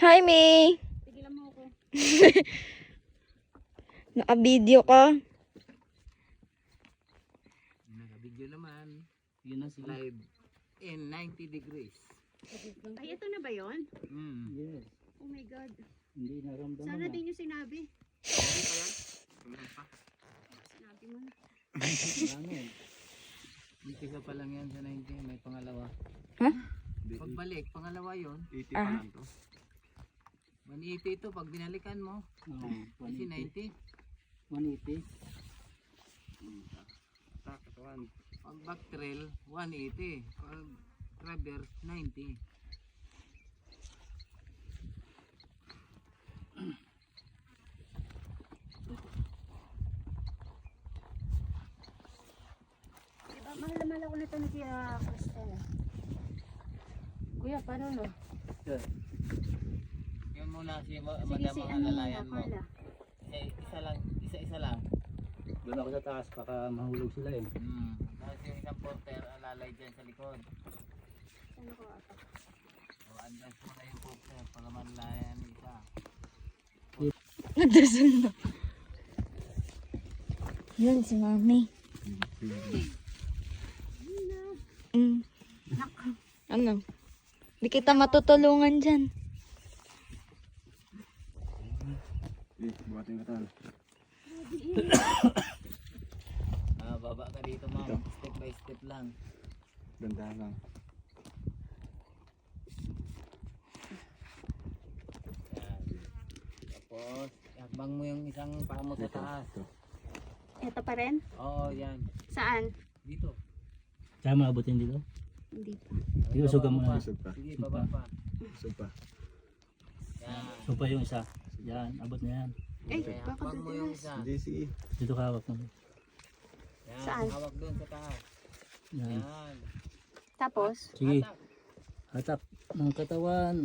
Hi, May! Tigilan mo ako. Naka-video ka. Naka-video naman. Yun sila. Live in 90 degrees. Ay, ito na ba yon? Mm. Yes. Oh my God. Hindi naramdaman Sana na. din yung sinabi. Pa yan? Pa. Sinabi mo na. Langit. Umpisa pa lang yan sa 90. May pangalawa. Ha? Pagbalik, pangalawa yon 80 Ah. pa lang to. 180 ito pag binalikan mo. Oo, Kasi 180. 90. 180. Takatuan. Pag back trail, 180. Pag traverse, 90. Diba, mahal na mahal ako nito ni Kuya Cristel. Kuya, paano no? Yun muna si ma- Sige, madam si ang ano alalayan mo. Carla. Isa, isa lang, isa-isa lang. Doon ako sa taas, baka mahulog sila eh. Hmm. Tapos yung isang porter alalay dyan sa likod. Saan ako ata? O, adjust mo na yung porter para malayan yung isa. Nagdasal na. Yun, si Mami. Mm. Ano? Di kita matutulungan dyan. Eh, buhatin ka tal. Ah, baba ka dito ma'am. Dito. Step by step lang. Dandahan lang. Yan. Tapos, hakbang mo yung isang paa mo sa Dito. taas. Ito. Ito pa rin? Oo, yan. Saan? Dito. Kaya maabutin dito? Hindi pa. Sige, usugan mo na. Pa. Sige, baba pa. Usog pa. Yan. So pa yung isa. Yan, abot na yan. Eh, baka hakbang mo yung isa. Hindi, sige. Dito ka hawak mo. Yan. Saan? Hawak doon sa taas. Yan. Yan. Tapos, Sige, hatak ng katawan.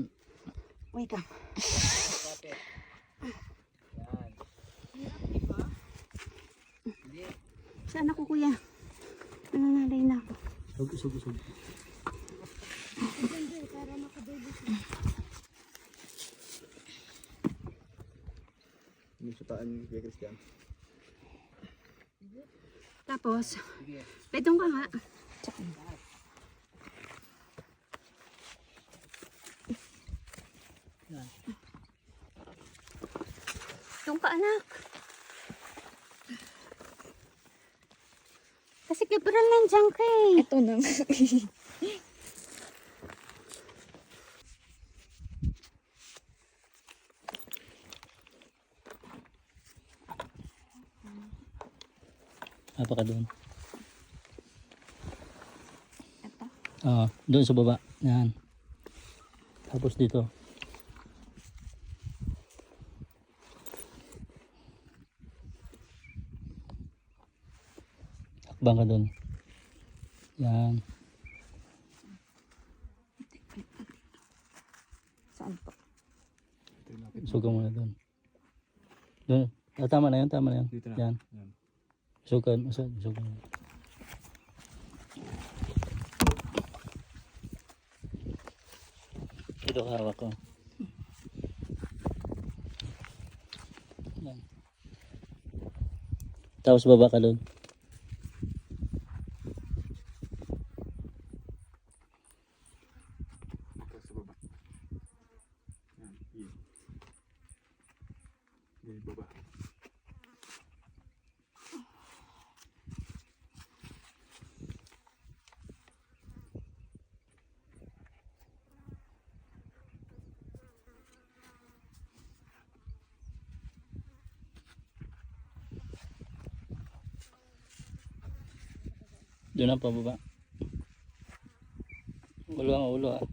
wait lang. Yan. Saan ako kuya? Nananalay na ako. Usog, usog, usog. Yung sutaan ni Kuya Christian. Tapos, pedong ka nga. Doon ka anak. Kasi Gabriel nandiyan ka eh. Ito na Hapa ka doon. Ito. Oo, doon sa baba. Yan. Tapos dito. Hakbang ka doon. Yan. Saan po? Suga muna doon. Doon. Ah, tama na yan, tama na na. Yan. Yan. Sugan, usag, sugan. Ito hawak ko. Tapos baba ka doon. Ito sa baba. Yan. Yan. Yan, baba. Doon ang pababa. Ulo ang ulo ah.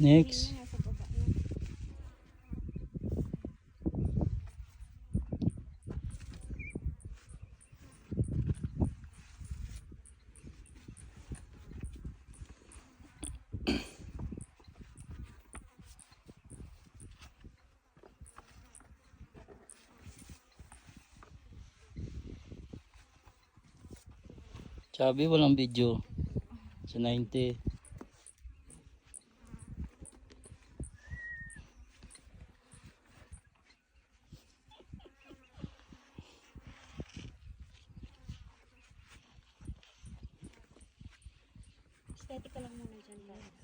Next. Nasa baba na. Sabi walang video. Sa 90. Aesthetic ka lang muna dyan. guys.